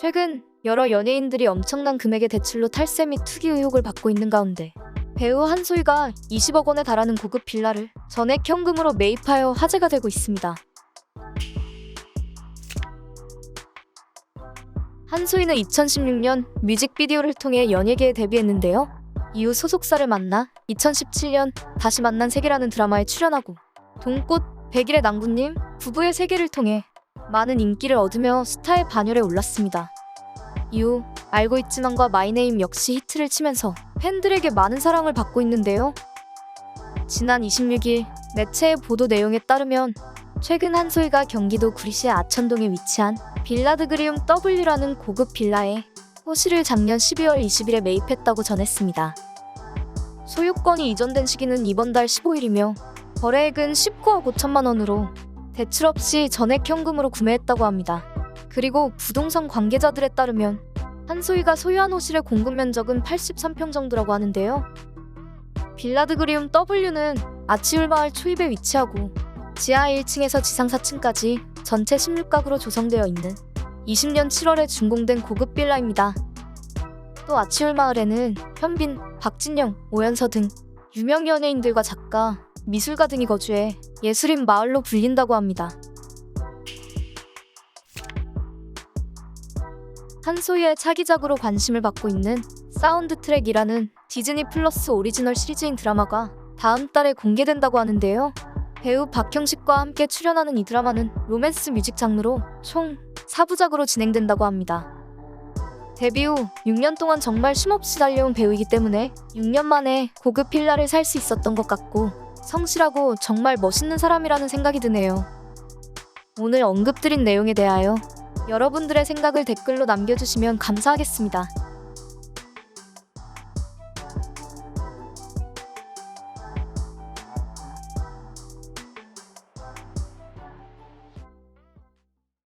최근 여러 연예인들이 엄청난 금액의 대출로 탈세 및 투기 의혹을 받고 있는 가운데 배우 한소희가 20억 원에 달하는 고급 빌라를 전액 현금으로 매입하여 화제가 되고 있습니다. 한소희는 2016년 뮤직비디오를 통해 연예계에 데뷔했는데요. 이후 소속사를 만나 2017년 다시 만난 세계라는 드라마에 출연하고 동꽃, 백일의 낭군님, 부부의 세계를 통해 많은 인기를 얻으며 스타의 반열에 올랐습니다. 이후 알고 있지만과 마이네임 역시 히트를 치면서 팬들에게 많은 사랑을 받고 있는데요. 지난 26일 매체의 보도 내용에 따르면 최근 한소희가 경기도 구리시의 아천동에 위치한 빌라드 그리움 W라는 고급 빌라에 호실을 작년 12월 20일에 매입했다고 전했습니다. 소유권이 이전된 시기는 이번 달 15일이며 거래액은 19억 5천만 원으로 대출 없이 전액 현금으로 구매했다고 합니다. 그리고 부동산 관계자들에 따르면 한소희가 소유한 호실의 공급 면적은 83평 정도라고 하는데요. 빌라드 그리움 W는 아치울 마을 초입에 위치하고 지하 1층에서 지상 4층까지 전체 16가구로 조성되어 있는 20년 7월에 준공된 고급 빌라입니다. 또 아치울 마을에는 현빈, 박진영, 오연서 등 유명 연예인들과 작가, 미술가 등이 거주해 예술인 마을로 불린다고 합니다. 한소희의 차기작으로 관심을 받고 있는 사운드 트랙이라는 디즈니 플러스 오리지널 시리즈인 드라마가 다음 달에 공개된다고 하는데요. 배우 박형식과 함께 출연하는 이 드라마는 로맨스 뮤직 장르로 총 4부작으로 진행된다고 합니다. 데뷔 후 6년 동안 정말 쉼없이 달려온 배우이기 때문에 6년 만에 고급 필라를 살 수 있었던 것 같고 성실하고 정말 멋있는 사람이라는 생각이 드네요. 오늘 언급드린 내용에 대하여 여러분들의 생각을 댓글로 남겨주시면 감사하겠습니다.